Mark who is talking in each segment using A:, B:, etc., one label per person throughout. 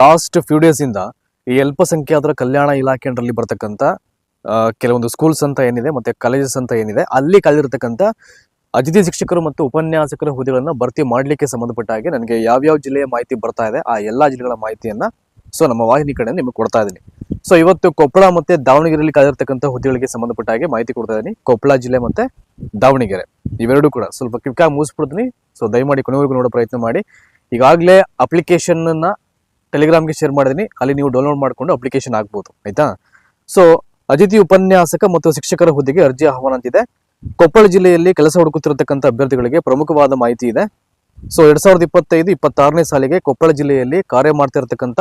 A: Last few days ಇಂದ ಈ ಅಲ್ಪಸಂಖ್ಯಾತರ ಕಲ್ಯಾಣ ಇಲಾಖೆ ಅಂಡರಲ್ಲಿ ಬರ್ತಕ್ಕಂಥ ಕೆಲವೊಂದು ಸ್ಕೂಲ್ಸ್ ಅಂತ ಏನಿದೆ ಮತ್ತೆ ಕಾಲೇಜಸ್ ಅಂತ ಏನಿದೆ, ಅಲ್ಲಿ ಕಳೆದಿರ್ತಕ್ಕಂಥ ಅತಿಥಿ ಶಿಕ್ಷಕರು ಮತ್ತು ಉಪನ್ಯಾಸಕರ ಹುದ್ದೆಗಳನ್ನ ಭರ್ತಿ ಮಾಡಲಿಕ್ಕೆ ಸಂಬಂಧಪಟ್ಟ ಹಾಗೆ ನನಗೆ ಯಾವ್ಯಾವ ಜಿಲ್ಲೆಯ ಮಾಹಿತಿ ಬರ್ತಾ ಇದೆ, ಆ ಎಲ್ಲಾ ಜಿಲ್ಲೆಗಳ ಮಾಹಿತಿಯನ್ನ ಸೊ ನಮ್ಮ ವಾಹಿನಿ ಕಡೆ ನಿಮಗೆ ಕೊಡ್ತಾ ಇದ್ದೀನಿ. ಸೊ ಇವತ್ತು ಕೊಪ್ಪಳ ಮತ್ತೆ ದಾವಣಗೆರೆಯಲ್ಲಿ ಕಳೆದಿರ್ತಕ್ಕಂಥ ಹುದ್ದೆಗಳಿಗೆ ಸಂಬಂಧಪಟ್ಟ ಹಾಗೆ ಮಾಹಿತಿ ಕೊಡ್ತಾ ಇದ್ದೀನಿ. ಕೊಪ್ಪಳ ಜಿಲ್ಲೆ ಮತ್ತೆ ದಾವಣಗೆರೆ, ಇವೆರಡೂ ಕೂಡ ಸ್ವಲ್ಪ ಕ್ವಿಕ್ಕಾಗಿ ಮುಗಿಸ್ಬಿಡ್ತೀನಿ. ಸೊ ದಯಮಾಡಿ ಕೊನೆವರೆಗೂ ನೋಡೋ ಪ್ರಯತ್ನ ಮಾಡಿ. ಈಗಾಗಲೇ ಅಪ್ಲಿಕೇಶನ್ ಟೆಲಿಗ್ರಾಮ್ಗೆ ಶೇರ್ ಮಾಡಿದ್ದೀನಿ ಅಲ್ಲಿ ನೀವು ಡೌನ್ಲೋಡ್ ಮಾಡಿಕೊಂಡು ಅಪ್ಲಿಕೇಶನ್ ಆಗ್ಬೋದು. ಆಯಿತಾ? ಸೊ ಅತಿಥಿ ಉಪನ್ಯಾಸಕ ಮತ್ತು ಶಿಕ್ಷಕರ ಹುದ್ದೆಗೆ ಅರ್ಜಿ ಆಹ್ವಾನ ಅಂತಿದೆ. ಕೊಪ್ಪಳ ಜಿಲ್ಲೆಯಲ್ಲಿ ಕೆಲಸ ಹುಡುಕುತ್ತಿರತಕ್ಕಂಥ ಅಭ್ಯರ್ಥಿಗಳಿಗೆ ಪ್ರಮುಖವಾದ ಮಾಹಿತಿ ಇದೆ. ಸೊ ಎರಡ್ ಸಾವಿರದ ಇಪ್ಪತ್ತೈದು, ಇಪ್ಪತ್ತಾರನೇ ಸಾಲಿಗೆ ಕೊಪ್ಪಳ ಜಿಲ್ಲೆಯಲ್ಲಿ ಕಾರ್ಯ ಮಾಡ್ತಿರತಕ್ಕಂಥ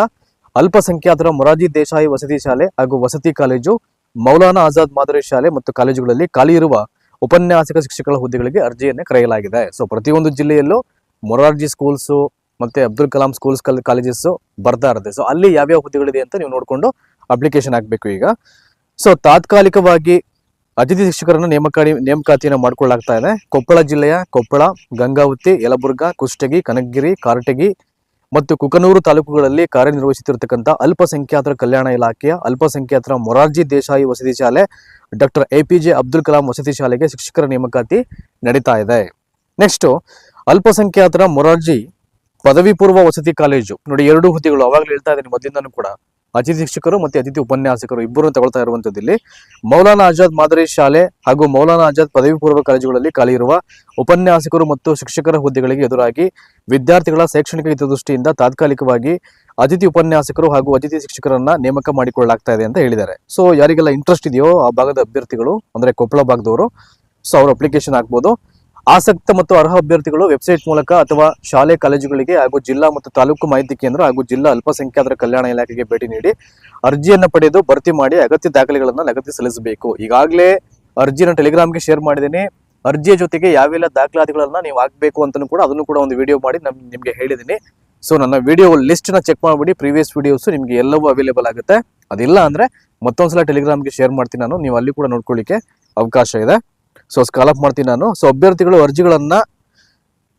A: ಅಲ್ಪಸಂಖ್ಯಾತರ ಮೊರಾರ್ಜಿ ದೇಸಾಯಿ ವಸತಿ ಶಾಲೆ ಹಾಗೂ ವಸತಿ ಕಾಲೇಜು, ಮೌಲಾನಾ ಆಜಾದ್ ಮಾದರಿ ಶಾಲೆ ಮತ್ತು ಕಾಲೇಜುಗಳಲ್ಲಿ ಖಾಲಿ ಇರುವ ಉಪನ್ಯಾಸಕ ಶಿಕ್ಷಕರ ಹುದ್ದೆಗಳಿಗೆ ಅರ್ಜಿಯನ್ನು ಕರೆಯಲಾಗಿದೆ. ಸೊ ಪ್ರತಿಯೊಂದು ಜಿಲ್ಲೆಯಲ್ಲೂ ಮೊರಾರ್ಜಿ ಸ್ಕೂಲ್ಸ್ ಮತ್ತೆ ಅಬ್ದುಲ್ ಕಲಾಂ ಸ್ಕೂಲ್ಸ್ ಕಾಲೇಜಸ್ ಬರ್ತಾ ಇರುತ್ತೆ. ಸೊ ಅಲ್ಲಿ ಯಾವ್ಯಾವ ಹುದ್ದೆಗಳಿದೆ ಅಂತ ನೀವು ನೋಡಿಕೊಂಡು ಅಪ್ಲಿಕೇಶನ್ ಹಾಕಬೇಕು ಈಗ. ಸೊ ತಾತ್ಕಾಲಿಕವಾಗಿ ಅತಿಥಿ ಶಿಕ್ಷಕರನ್ನು ನೇಮಕಾತಿ ನೇಮಕಾತಿಯನ್ನು ಮಾಡ್ಕೊಳ್ಳಾಗ್ತಾ ಇದೆ. ಕೊಪ್ಪಳ ಜಿಲ್ಲೆಯ ಕೊಪ್ಪಳ, ಗಂಗಾವತಿ, ಯಲಬುರ್ಗಾ, ಕುಷ್ಟಗಿ, ಕನಕಗಿರಿ, ಕಾರಟಗಿ ಮತ್ತು ಕುಕನೂರು ತಾಲೂಕುಗಳಲ್ಲಿ ಕಾರ್ಯನಿರ್ವಹಿಸುತ್ತಿರತಕ್ಕಂಥ ಅಲ್ಪಸಂಖ್ಯಾತರ ಕಲ್ಯಾಣ ಇಲಾಖೆಯ ಅಲ್ಪಸಂಖ್ಯಾತರ ಮೊರಾರ್ಜಿ ದೇಸಾಯಿ ವಸತಿ ಶಾಲೆ doctor A P J Abdul Kalam ವಸತಿ ಶಾಲೆಗೆ ಶಿಕ್ಷಕರ ನೇಮಕಾತಿ ನಡೀತಾ ಇದೆ. ನೆಕ್ಸ್ಟ್ ಅಲ್ಪಸಂಖ್ಯಾತರ ಮೊರಾರ್ಜಿ ಪದವಿ ಪೂರ್ವ ವಸತಿ ಕಾಲೇಜು. ನೋಡಿ, ಎರಡು ಹುದ್ದೆಗಳು ಅವಾಗಲೇ ಹೇಳ್ತಾ ಇದ್ದೀನಿ. ಮೊದಲಿಂದನೂ ಕೂಡ ಅತಿಥಿ ಶಿಕ್ಷಕರು ಮತ್ತೆ ಅತಿಥಿ ಉಪನ್ಯಾಸಕರು ಇಬ್ಬರನ್ನು ತಗೊಳ್ತಾ ಇರುವಂತದ್ದು ಇಲ್ಲಿ. ಮೌಲಾನಾ ಆಜಾದ್ ಮಾದರಿ ಶಾಲೆ ಹಾಗೂ ಮೌಲಾನಾ ಆಜಾದ್ ಪದವಿ ಪೂರ್ವ ಕಾಲೇಜುಗಳಲ್ಲಿ ಖಾಲಿ ಇರುವ ಉಪನ್ಯಾಸಕರು ಮತ್ತು ಶಿಕ್ಷಕರ ಹುದ್ದೆಗಳಿಗೆ ಎದುರಾಗಿ ವಿದ್ಯಾರ್ಥಿಗಳ ಶೈಕ್ಷಣಿಕ ಹಿತದೃಷ್ಟಿಯಿಂದ ತಾತ್ಕಾಲಿಕವಾಗಿ ಅತಿಥಿ ಉಪನ್ಯಾಸಕರು ಹಾಗೂ ಅತಿಥಿ ಶಿಕ್ಷಕರನ್ನ ನೇಮಕ ಮಾಡಿಕೊಳ್ಳಲಾಗ್ತಾ ಇದೆ ಅಂತ ಹೇಳಿದ್ದಾರೆ. ಸೊ ಯಾರಿಗೆಲ್ಲ ಇಂಟ್ರೆಸ್ಟ್ ಇದೆಯೋ ಆ ಭಾಗದ ಅಭ್ಯರ್ಥಿಗಳು, ಅಂದ್ರೆ ಕೊಪ್ಪಳ ಭಾಗದವರು ಸೊ ಅವ್ರ ಅಪ್ಲಿಕೇಶನ್ ಹಾಕ್ಬೋದು ಆಸಕ್ತ ಮತ್ತು ಅರ್ಹ ಅಭ್ಯರ್ಥಿಗಳು ವೆಬ್ಸೈಟ್ ಮೂಲಕ ಅಥವಾ ಶಾಲೆ, ಕಾಲೇಜುಗಳಿಗೆ ಹಾಗೂ ಜಿಲ್ಲಾ ಮತ್ತು ತಾಲೂಕು ಮಾಹಿತಿ ಕೇಂದ್ರ ಹಾಗೂ ಜಿಲ್ಲಾ ಅಲ್ಪಸಂಖ್ಯಾತರ ಕಲ್ಯಾಣ ಇಲಾಖೆಗೆ ಭೇಟಿ ನೀಡಿ ಅರ್ಜಿಯನ್ನು ಪಡೆದು ಭರ್ತಿ ಮಾಡಿ ಅಗತ್ಯ ದಾಖಲೆಗಳನ್ನು ಲಗತ್ತಿ ಸಲ್ಲಿಸಬೇಕು. ಈಗಾಗಲೇ ಅರ್ಜಿನ ಟೆಲಿಗ್ರಾಮ್ಗೆ ಶೇರ್ ಮಾಡಿದ್ದೀನಿ. ಅರ್ಜಿಯ ಜೊತೆಗೆ ಯಾವೆಲ್ಲ ದಾಖಲಾತಿಗಳನ್ನ ನೀವು ಹಾಕಬೇಕು ಅಂತಲೂ ಕೂಡ ಅದನ್ನು ಕೂಡ ಒಂದು ವಿಡಿಯೋ ಮಾಡಿ ನಮ್, ನಿಮಗೆ ಹೇಳಿದ್ದೀನಿ. ಸೊ, ನನ್ನ ವಿಡಿಯೋ ಲಿಸ್ಟ್ನ ಚೆಕ್ ಮಾಡಿಬಿಡಿ. ಪ್ರೀವಿಯಸ್ ವಿಡಿಯೋಸ್ ನಿಮಗೆ ಎಲ್ಲವೂ ಅವೈಲೇಬಲ್ ಆಗುತ್ತೆ. ಅದಿಲ್ಲ ಅಂದರೆ ಮತ್ತೊಂದು ಸಲ ಟೆಲಿಗ್ರಾಮ್ಗೆ ಶೇರ್ ಮಾಡ್ತೀನಿ ನಾನು. ನೀವು ಅಲ್ಲಿ ಕೂಡ ನೋಡ್ಕೊಳ್ಳಿಕ್ಕೆ ಅವಕಾಶ ಇದೆ. ಸೊ ಸ್ಕಾಲಪ್ ಮಾಡ್ತೀನಿ ನಾನು. ಸೊ ಅಭ್ಯರ್ಥಿಗಳು ಅರ್ಜಿಗಳನ್ನು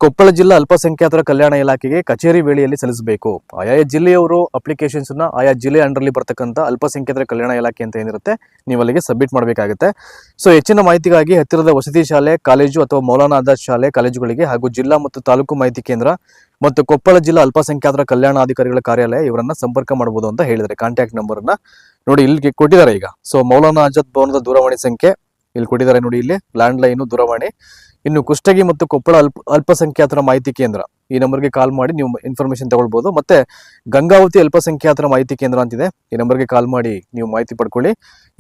A: ಕೊಪ್ಪಳ ಜಿಲ್ಲಾ ಅಲ್ಪಸಂಖ್ಯಾತರ ಕಲ್ಯಾಣ ಇಲಾಖೆಗೆ ಕಚೇರಿ ವೇಳೆಯಲ್ಲಿ ಸಲ್ಲಿಸಬೇಕು. ಆಯಾ ಜಿಲ್ಲೆಯವರು ಅಪ್ಲಿಕೇಶನ್ಸ್ನ ಆಯಾ ಜಿಲ್ಲೆ ಅಂಡರ್ಲಿ ಬರ್ತಕ್ಕಂಥ ಅಲ್ಪಸಂಖ್ಯಾತರ ಕಲ್ಯಾಣ ಇಲಾಖೆ ಅಂತ ಏನಿರುತ್ತೆ, ನೀವು ಅಲ್ಲಿಗೆ ಸಬ್ಮಿಟ್ ಮಾಡಬೇಕಾಗುತ್ತೆ. ಸೊ ಹೆಚ್ಚಿನ ಮಾಹಿತಿಗಾಗಿ ಹತ್ತಿರದ ವಸತಿ ಶಾಲೆ, ಕಾಲೇಜು ಅಥವಾ ಮೌಲಾನಾ ಆಜಾದ್ ಶಾಲೆ, ಕಾಲೇಜುಗಳಿಗೆ ಹಾಗೂ ಜಿಲ್ಲಾ ಮತ್ತು ತಾಲೂಕು ಮಾಹಿತಿ ಕೇಂದ್ರ ಮತ್ತು ಕೊಪ್ಪಳ ಜಿಲ್ಲಾ ಅಲ್ಪಸಂಖ್ಯಾತರ ಕಲ್ಯಾಣ ಅಧಿಕಾರಿಗಳ ಕಾರ್ಯಾಲಯ ಇವರನ್ನ ಸಂಪರ್ಕ ಮಾಡಬಹುದು ಅಂತ ಹೇಳಿದರೆ ಕಾಂಟ್ಯಾಕ್ಟ್ ನಂಬರ್ ಅನ್ನ ನೋಡಿ ಇಲ್ಲಿಗೆ ಕೊಟ್ಟಿದ್ದಾರೆ ಈಗ. ಸೊ ಮೌಲಾನಾ ಆಜಾದ್ ಭವನದ ದೂರವಾಣಿ ಸಂಖ್ಯೆ ಇಲ್ಲಿ ಕೊಟ್ಟಿದ್ದಾರೆ ನೋಡಿ ಇಲ್ಲಿ ಲ್ಯಾಂಡ್ ಲೈನ್ ದೂರವಾಣಿ. ಇನ್ನು ಕುಷ್ಟಗಿ ಮತ್ತು ಕೊಪ್ಪಳ ಅಲ್ಪ, ಅಲ್ಪಸಂಖ್ಯಾತರ ಮಾಹಿತಿ ಕೇಂದ್ರ. ಈ ನಂಬರ್ಗೆ ಕಾಲ್ ಮಾಡಿ ನೀವು ಇನ್ಫಾರ್ಮೇಶನ್ ತಗೊಳ್ಬೋದು. ಮತ್ತೆ ಗಂಗಾವತಿ ಅಲ್ಪಸಂಖ್ಯಾತರ ಮಾಹಿತಿ ಕೇಂದ್ರ ಅಂತಿದೆ. ಈ ನಂಬರ್ಗೆ ಕಾಲ್ ಮಾಡಿ ನೀವು ಮಾಹಿತಿ ಪಡ್ಕೊಳ್ಳಿ.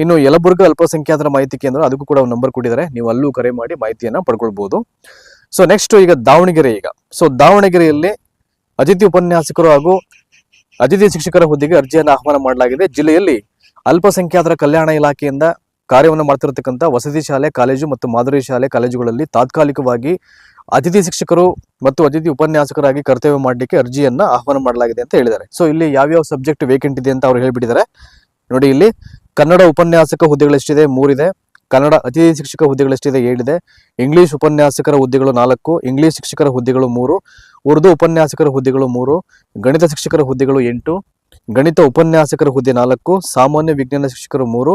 A: ಇನ್ನು ಯಲಬುರ್ಗ ಅಲ್ಪಸಂಖ್ಯಾತರ ಮಾಹಿತಿ ಕೇಂದ್ರ, ಅದಕ್ಕೂ ಕೂಡ ಒಂದು ನಂಬರ್ ಕೊಟ್ಟಿದ್ದಾರೆ. ನೀವು ಅಲ್ಲೂ ಕರೆ ಮಾಡಿ ಮಾಹಿತಿಯನ್ನ ಪಡ್ಕೊಳ್ಬೋದು. ಸೊ ನೆಕ್ಸ್ಟ್ ಈಗ ದಾವಣಗೆರೆ ಈಗ. ಸೊ ದಾವಣಗೆರೆಯಲ್ಲಿ ಅತಿಥಿ ಉಪನ್ಯಾಸಕರು ಹಾಗೂ ಅತಿಥಿ ಶಿಕ್ಷಕರ ಹುದ್ದೆಗೆ ಅರ್ಜಿಯನ್ನು ಆಹ್ವಾನ ಮಾಡಲಾಗಿದೆ. ಜಿಲ್ಲೆಯಲ್ಲಿ ಅಲ್ಪಸಂಖ್ಯಾತರ ಕಲ್ಯಾಣ ಇಲಾಖೆಯಿಂದ ಕಾರ್ಯವನ್ನು ಮಾಡ್ತಿರತಕ್ಕಂಥ ವಸತಿ ಶಾಲೆ, ಕಾಲೇಜು ಮತ್ತು ಮಾದರಿ ಶಾಲೆ ಕಾಲೇಜುಗಳಲ್ಲಿ ತಾತ್ಕಾಲಿಕವಾಗಿ ಅತಿಥಿ ಶಿಕ್ಷಕರು ಮತ್ತು ಅತಿಥಿ ಉಪನ್ಯಾಸಕರಾಗಿ ಕರ್ತವ್ಯ ಮಾಡಲಿಕ್ಕೆ ಅರ್ಜಿಯನ್ನ ಆಹ್ವಾನ ಮಾಡಲಾಗಿದೆ ಅಂತ ಹೇಳಿದ್ದಾರೆ. ಸೊ ಇಲ್ಲಿ ಯಾವ್ಯಾವ ಸಬ್ಜೆಕ್ಟ್ ವೇಕೆಂಟ್ ಇದೆ ಅಂತ ಅವ್ರು ಹೇಳ್ಬಿಟ್ಟಿದ್ದಾರೆ. ನೋಡಿ ಇಲ್ಲಿ ಕನ್ನಡ ಉಪನ್ಯಾಸಕ ಹುದ್ದೆಗಳೆಷ್ಟಿದೆ, ಮೂರಿದೆ. ಕನ್ನಡ ಅತಿಥಿ ಶಿಕ್ಷಕ ಹುದ್ದೆಗಳೆಷ್ಟಿದೆ, ಏಳಿದೆ. ಇಂಗ್ಲಿಷ್ ಉಪನ್ಯಾಸಕರ ಹುದ್ದೆಗಳು ನಾಲ್ಕು ಇಂಗ್ಲಿಷ್ ಶಿಕ್ಷಕರ ಹುದ್ದೆಗಳು ಮೂರು, ಉರ್ದು ಉಪನ್ಯಾಸಕರ ಹುದ್ದೆಗಳು ಮೂರು, ಗಣಿತ ಶಿಕ್ಷಕರ ಹುದ್ದೆಗಳು ಎಂಟು, ಗಣಿತ ಉಪನ್ಯಾಸಕರ ಹುದ್ದೆ ನಾಲ್ಕು, ಸಾಮಾನ್ಯ ವಿಜ್ಞಾನ ಶಿಕ್ಷಕರು ಮೂರು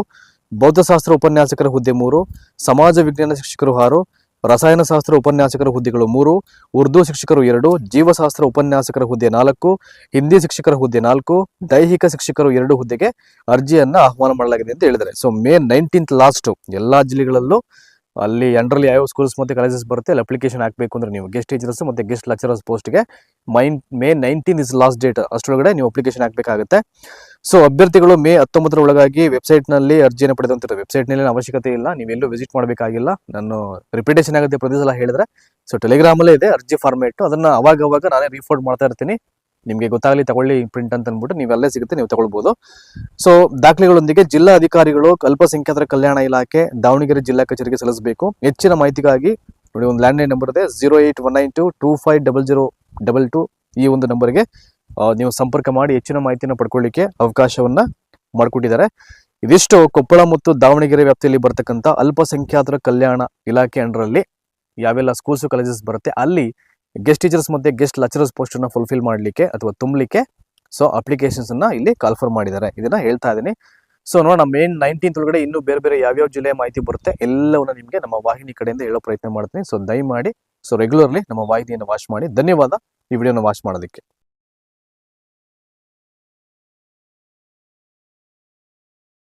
A: ಭೌತಶಾಸ್ತ್ರ ಉಪನ್ಯಾಸಕರ ಹುದ್ದೆ ಮೂರು, ಸಮಾಜ ವಿಜ್ಞಾನ ಶಿಕ್ಷಕರು ಆರು ರಸಾಯನಶಾಸ್ತ್ರ ಉಪನ್ಯಾಸಕರ ಹುದ್ದೆಗಳು ಮೂರು, ಉರ್ದು ಶಿಕ್ಷಕರು ಎರಡು, ಜೀವಶಾಸ್ತ್ರ ಉಪನ್ಯಾಸಕರ ಹುದ್ದೆ ನಾಲ್ಕು, ಹಿಂದಿ ಶಿಕ್ಷಕರ ಹುದ್ದೆ ನಾಲ್ಕು, ದೈಹಿಕ ಶಿಕ್ಷಕರು ಎರಡು ಹುದ್ದೆಗೆ ಅರ್ಜಿಯನ್ನು ಆಹ್ವಾನ ಮಾಡಲಾಗಿದೆ ಅಂತ ಹೇಳಿದ್ದಾರೆ. ಸೊ ಮೇ ನೈನ್ಟೀನ್ತ್ ಲಾಸ್ಟ್ ಎಲ್ಲಾ ಜಿಲ್ಲೆಗಳಲ್ಲೂ ಅಲ್ಲಿ ಅಂಡರ್ಲಿ ಯಾವ ಸ್ಕೂಲ್ಸ್ ಮತ್ತೆ ಕಾಲೇಜಸ್ ಬರುತ್ತೆ, ಅಲ್ಲಿ ಅಪ್ಲಿಕೇಶನ್ ಹಾಕಬೇಕು ಅಂದ್ರೆ ನೀವು ಗೆಸ್ಟ್ ಟೀಚರ್ಸ್ ಮತ್ತೆ ಗೆಸ್ಟ್ ಲೆಕ್ಚರರ್ಸ್ ಪೋಸ್ಟ್ಗೆ main May nineteen is last date ಅಷ್ಟರೊಳಗಡೆ ನೀವು ಅಪ್ಲಿಕೇಶನ್ ಹಾಕಬೇಕಾಗುತ್ತೆ. ಸೊ ಅಭ್ಯರ್ಥಿಗಳು ಮೇ ಹತ್ತೊಂಬತ್ತರ ಒಳಗಾಗಿ ವೆಬ್ಸೈಟ್ನಲ್ಲಿ ಅರ್ಜಿಯನ್ನು ಪಡೆದಂತಿರುತ್ತೆ ವೆಬ್ಸೈಟ್ನಲ್ಲಿ ಅವಶ್ಯಕತೆ ಇಲ್ಲ ನೀವೆಲ್ಲೂ ವಿಸಿಟ್ ಮಾಡಬೇಕಾಗಿಲ್ಲ. ನಾನು ರಿಪಿಟೇಷನ್ ಆಗುತ್ತೆ ಪ್ರತಿ ಸಲ ಹೇಳಿದ್ರೆ. ಸೊ ಟೆಲಿಗ್ರಾಮ್ ಅಲ್ಲೇ ಇದೆ, ಅರ್ಜಿ ಫಾರ್ಮೇಟ್ ಅದನ್ನ ಅವಾಗ ಅವಾಗ ನಾನೇ ರಿಫೋರ್ಡ್ ಮಾಡ್ತಾ ಇರ್ತೀನಿ. ನಿಮಗೆ ಗೊತ್ತಾಗಲಿ, ತಗೊಳ್ಳಿ ಪ್ರಿಂಟ್ ಅಂತ ಅಂದ್ಬಿಟ್ಟು ಅಲ್ಲೇ ಸಿಗುತ್ತೆ, ನೀವು ತಗೊಳ್ಬೋದು. ಸೊ ದಾಖಲೆಗಳೊಂದಿಗೆ ಜಿಲ್ಲಾ ಅಧಿಕಾರಿಗಳು ಅಲ್ಪಸಂಖ್ಯಾತರ ಕಲ್ಯಾಣ ಇಲಾಖೆ, ದಾವಣಗೆರೆ ಜಿಲ್ಲಾ ಕಚೇರಿಗೆ ಸಲ್ಲಿಸಬೇಕು. ಹೆಚ್ಚಿನ ಮಾಹಿತಿಗಾಗಿ ನೋಡಿ, ಒಂದು ಲ್ಯಾಂಡ್ಲೈನ್ ನಂಬರ್ ಇದೆ zero eight one nine two two five double zero double two ಈ ಒಂದು ನಂಬರ್ಗೆ ನೀವು ಸಂಪರ್ಕ ಮಾಡಿ ಹೆಚ್ಚಿನ ಮಾಹಿತಿಯನ್ನು ಪಡ್ಕೊಳ್ಳಿಕ್ಕೆ ಅವಕಾಶವನ್ನ ಮಾಡಿಕೊಟ್ಟಿದ್ದಾರೆ. ಇದಿಷ್ಟು ಕೊಪ್ಪಳ ಮತ್ತು ದಾವಣಗೆರೆ ವ್ಯಾಪ್ತಿಯಲ್ಲಿ ಬರ್ತಕ್ಕಂಥ ಅಲ್ಪಸಂಖ್ಯಾತರ ಕಲ್ಯಾಣ ಇಲಾಖೆ ಅಂಡರಲ್ಲಿ ಯಾವೆಲ್ಲ ಸ್ಕೂಲ್ಸ್ ಕಾಲೇಜಸ್ ಬರುತ್ತೆ, ಅಲ್ಲಿ ಗೆಸ್ಟ್ ಟೀಚರ್ಸ್ ಮತ್ತೆ ಗೆಸ್ಟ್ ಲೆಕ್ಚರರ್ಸ್ ಪೋಸ್ಟನ್ನು ಫುಲ್ಫಿಲ್ ಮಾಡಲಿಕ್ಕೆ ಅಥವಾ ತುಂಬಲಿಕ್ಕೆ ಸೊ ಅಪ್ಲಿಕೇಶನ್ಸ್ ಅನ್ನ ಇಲ್ಲಿ ಕಾಲ್ಫರ್ ಮಾಡಿದ್ದಾರೆ. ಇದನ್ನ ಹೇಳ್ತಾ ಇದ್ದೀನಿ. ಸೊ ನೋಡೋಣ ಮೇನ್ ನೈನ್ಟೀನ್ತ್ ಒಳಗಡೆ ಇನ್ನೂ ಬೇರೆ ಬೇರೆ ಯಾವ್ಯಾವ ಜಿಲ್ಲೆಯ ಮಾಹಿತಿ ಬರುತ್ತೆ, ಎಲ್ಲವನ್ನ ನಿಮಗೆ ನಮ್ಮ ವಾಹಿನಿ ಕಡೆಯಿಂದ ಹೇಳೋ ಪ್ರಯತ್ನ ಮಾಡ್ತೀನಿ. ಸೊ ದಯಮಾಡಿ ಸೊ ರೆಗ್ಯುಲರ್ಲಿ ನಮ್ಮ ವಾಹಿನಿಯನ್ನು ವಾಚ್ ಮಾಡಿ. ಧನ್ಯವಾದ ಈ ವಿಡಿಯೋನ ವಾಚ್ ಮಾಡೋದಕ್ಕೆ.